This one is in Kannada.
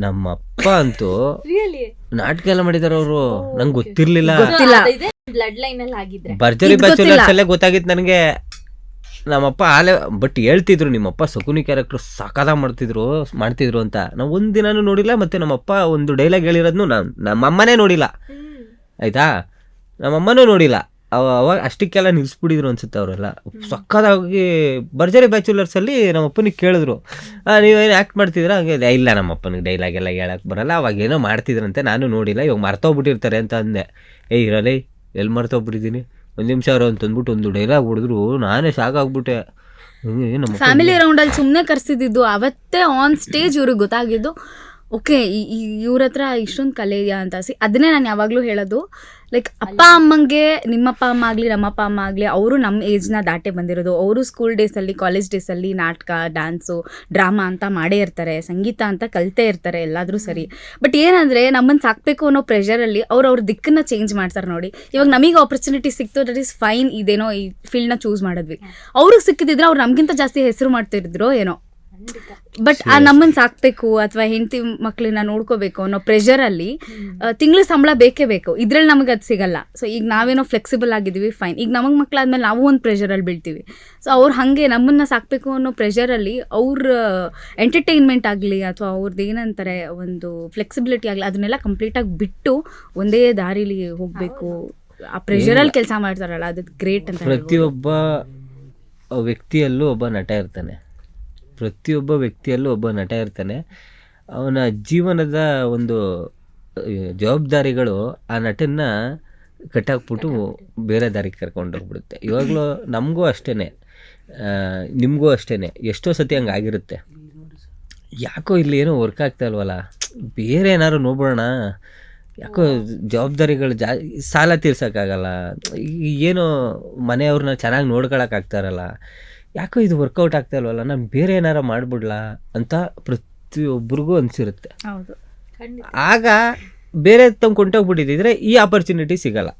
ನಮ್ಮ ಅಪ್ಪ ಅಂತೂ ರಿಯಲಿ ನಾಟಕ ಎಲ್ಲ ಮಾಡಿದಾರ ಅವರು. ನಂಗೆ ಗೊತ್ತಿರ್ಲಿಲ್ಲ. ಗೊತ್ತಿಲ್ಲ. ಬ್ಲಡ್ ಲೈನ್ ಅಲ್ಲಿ ಆಗಿದ್ರೆ. ಭರ್ಜರಿ ಇದ್ ಗೊತ್ತಿಲ್ಲ. ಬ್ಯಾಚುಲರ್ಸ್ ಅಲ್ಲೇ ಗೊತ್ತಾಗಿತ್ತು ನನಗೆ. ನಮ್ಮಪ್ಪ ಆಲೆ ಬಟ್ ಹೇಳ್ತಿದ್ರು ನಿಮ್ಮಪ್ಪ ಸಕುನಿ ಕ್ಯಾರೆಕ್ಟರ್ ಸಾಕಾದ ಮಾಡ್ತಿದ್ರು ಮಾಡ್ತಿದ್ರು ಅಂತ. ನಾವು ಒಂದ್ ದಿನಾನು ನೋಡಿಲ್ಲ ಮತ್ತೆ ನಮ್ಮಪ್ಪ ಒಂದು ಡೈಲಾಗ್ ಹೇಳಿರೋದ್ನು ನಮ್ಮ ನಮ್ಮಮ್ಮನೇ ನೋಡಿಲ್ಲ. ಆಯ್ತಾ? ನಮ್ಮಮ್ಮನೂ ನೋಡಿಲ್ಲ. ಅವಾಗ ಅಷ್ಟಕ್ಕೆಲ್ಲ ನಿಲ್ಸ್ಬಿಟ್ಟಿದ್ರು ಅನ್ಸುತ್ತೆ ಅವರೆಲ್ಲ. ಸಕ್ಕದಾಗಿ ಭರ್ಜರಿ ಬ್ಯಾಚುಲರ್ಸ್ ಅಲ್ಲಿ ನಮ್ಮಪ್ಪನಿಗೆ ಕೇಳಿದ್ರು. "ಆ, ನೀವೇನು ಆ್ಯಕ್ಟ್ ಮಾಡ್ತಿದ್ರ ಹಂಗೆ "ಏ, ಇಲ್ಲ ನಮ್ಮಪ್ಪನಿಗೆ ಡೈಲಾಗ್ ಎಲ್ಲ ಹೇಳಕ್ಕೆ ಬರಲ್ಲ. ಅವಾಗ ಏನೋ ಮಾಡ್ತಿದ್ರಂತೆ. ನಾನು ನೋಡಿಲ್ಲ. ಇವಾಗ ಮರ್ತೋಗ್ಬಿಟ್ಟಿರ್ತಾರೆ ಅಂತ ಅಂದೆ. ಏಯ್ ಇರಲೇ ಎಲ್ಲಿ ಮರ್ತೋಗ್ಬಿಟ್ಟಿದ್ದೀನಿ? ಒಂದು ನಿಮಿಷ ಅವ್ರು ಅಂತ ಅಂದ್ಬಿಟ್ಟು ಒಂದು ಡೈಲಾಗ್ ಹೊಡೆದ್ರು. ನಾನೇ ಸಾಕಾಗ್ಬಿಟ್ಟೆ ಫ್ಯಾಮಿಲಿ ರೌಂಡ್ ಅಲ್ಲಿ ಸುಮ್ಮನೆ ಕರ್ಸಿದ್ದು ಅವತ್ತೇ ಆನ್ ಸ್ಟೇಜ್ ಇವ್ರಿಗೆ ಗೊತ್ತಾಗಿದ್ದು. ಓಕೆ ಇವ್ರ ಹತ್ರ ಇಷ್ಟೊಂದು ಕಲೆ ಇದೆಯಾ ಅಂತ ಸಿ ಅದನ್ನೇ ನಾನು ಯಾವಾಗಲೂ ಹೇಳೋದು. ಲೈಕ್ ಅಪ್ಪ ಅಮ್ಮಂಗೆ ನಿಮ್ಮಪ್ಪ ಅಮ್ಮ ಆಗಲಿ ನಮ್ಮಪ್ಪ ಅಮ್ಮ ಆಗಲಿ ಅವರು ನಮ್ಮ ಏಜ್ನ ದಾಟೆ ಬಂದಿರೋದು. ಅವರು ಸ್ಕೂಲ್ ಡೇಸಲ್ಲಿ ಕಾಲೇಜ್ ಡೇಸಲ್ಲಿ ನಾಟಕ ಡ್ಯಾನ್ಸು ಡ್ರಾಮಾ ಅಂತ ಮಾಡೇ ಇರ್ತಾರೆ. ಸಂಗೀತ ಅಂತ ಕಲಿತೇ ಇರ್ತಾರೆ ಎಲ್ಲಾದರೂ ಸರಿ. ಬಟ್ ಏನಂದರೆ ನಮ್ಮನ್ನು ಸಾಕಬೇಕು ಅನ್ನೋ ಪ್ರೆಷರಲ್ಲಿ ಅವ್ರು ಅವ್ರ ದಿಕ್ಕನ್ನು ಚೇಂಜ್ ಮಾಡ್ತಾರೆ ನೋಡಿ. ಇವಾಗ ನಮಗೆ ಆಪರ್ಚುನಿಟಿ ಸಿಕ್ತು ದಟ್ ಈಸ್ ಫೈನ್ ಇದೇನೋ ಈ ಫೀಲ್ಡ್ನ ಚೂಸ್ ಮಾಡಿದ್ವಿ. ಅವ್ರಿಗೆ ಸಿಕ್ಕಿದ್ರೆ ಅವ್ರು ನಮಗಿಂತ ಜಾಸ್ತಿ ಹೆಸರು ಮಾಡ್ತಿದ್ರು ಏನೋ. ಬಟ್ ಆ ನಮ್ಮನ್ನ ಸಾಕ್ಬೇಕು ಅಥವಾ ಹೆಂಡತಿ ಮಕ್ಕಳನ್ನ ನೋಡ್ಕೋಬೇಕು ಅನ್ನೋ ಪ್ರೆಷರಲ್ಲಿ ತಿಂಗಳ ಸಂಬಳ ಬೇಕೇ ಬೇಕು. ಇದ್ರಲ್ಲಿ ನಮಗೆ ಅದು ಸಿಗಲ್ಲ. ಸೊ ಈಗ ನಾವೇನೋ ಫ್ಲೆಕ್ಸಿಬಲ್ ಆಗಿದ್ದೀವಿ ಫೈನ್ ಈಗ ನಮಗೆ ಮಕ್ಕಳಾದ್ಮೇಲೆ ನಾವು ಒಂದು ಪ್ರೆಷರಲ್ಲಿ ಬೀಳ್ತೀವಿ. ಸೊ ಅವ್ರು ಹಾಗೆ ನಮ್ಮನ್ನ ಸಾಕ್ಬೇಕು ಅನ್ನೋ ಪ್ರೆಷರಲ್ಲಿ ಅವ್ರ ಎಂಟರ್ಟೈನ್ಮೆಂಟ್ ಆಗಲಿ ಅಥವಾ ಅವ್ರದ್ದು ಏನಂತಾರೆ ಒಂದು ಫ್ಲೆಕ್ಸಿಬಿಲಿಟಿ ಆಗಲಿ ಅದನ್ನೆಲ್ಲ ಕಂಪ್ಲೀಟಾಗಿ ಬಿಟ್ಟು ಒಂದೇ ದಾರಿಲಿ ಹೋಗಬೇಕು. ಆ ಪ್ರೆಷರಲ್ಲಿ ಕೆಲಸ ಮಾಡ್ತಾರಲ್ಲ ಅದು ಗ್ರೇಟ್ ಅಂತ. ಪ್ರತಿಯೊಬ್ಬ ವ್ಯಕ್ತಿಯಲ್ಲೂ ಒಬ್ಬ ನಟ ಇರ್ತಾನೆ. ಪ್ರತಿಯೊಬ್ಬ ವ್ಯಕ್ತಿಯಲ್ಲೂ ಒಬ್ಬ ನಟ ಇರ್ತಾನೆ. ಅವನ ಜೀವನದ ಒಂದು ಜವಾಬ್ದಾರಿಗಳು ಆ ನಟನ್ನ ಕಟ್ಟಾಕ್ಬಿಟ್ಟು ಬೇರೆ ದಾರಿಗೆ ಕರ್ಕೊಂಡು ಹೋಗ್ಬಿಡುತ್ತೆ. ಇವಾಗಲೂ ನಮಗೂ ಅಷ್ಟೇ ನಿಮಗೂ ಅಷ್ಟೇ ಎಷ್ಟೋ ಸತಿ ಹಂಗೆ ಆಗಿರುತ್ತೆ. ಯಾಕೋ ಇಲ್ಲಿ ಏನೋ ವರ್ಕ್ ಆಗ್ತಾ ಇಲ್ವಲ್ಲ? ಬೇರೆ ಏನಾದ್ರು ನೋಡ್ಬಿಡೋಣ. ಯಾಕೋ ಜವಾಬ್ದಾರಿಗಳು ಜಾ, ಸಾಲ ತೀರ್ಸೋಕ್ಕಾಗಲ್ಲ. ಏನೋ ಮನೆಯವ್ರನ್ನ ಚೆನ್ನಾಗಿ ನೋಡ್ಕೊಳಕ್ಕಾಗ್ತಾರಲ್ಲ ಯಾಕೋ ಇದು ವರ್ಕೌಟ್ ಆಗ್ತಾ ಇಲ್ವಲ್ಲ ನಾನು ಬೇರೆ ಏನಾರ ಮಾಡ್ಬಿಡ್ಲಾ ಅಂತ ಪ್ರತಿಯೊಬ್ಬರಿಗೂ ಅನಿಸಿರುತ್ತೆ. ಆಗ ಬೇರೆ ತಂದು ಕೊಂಟೋಗ್ಬಿಟ್ಟಿದ್ರೆ ಈ ಆಪರ್ಚುನಿಟಿ ಸಿಗಲ್ಲ.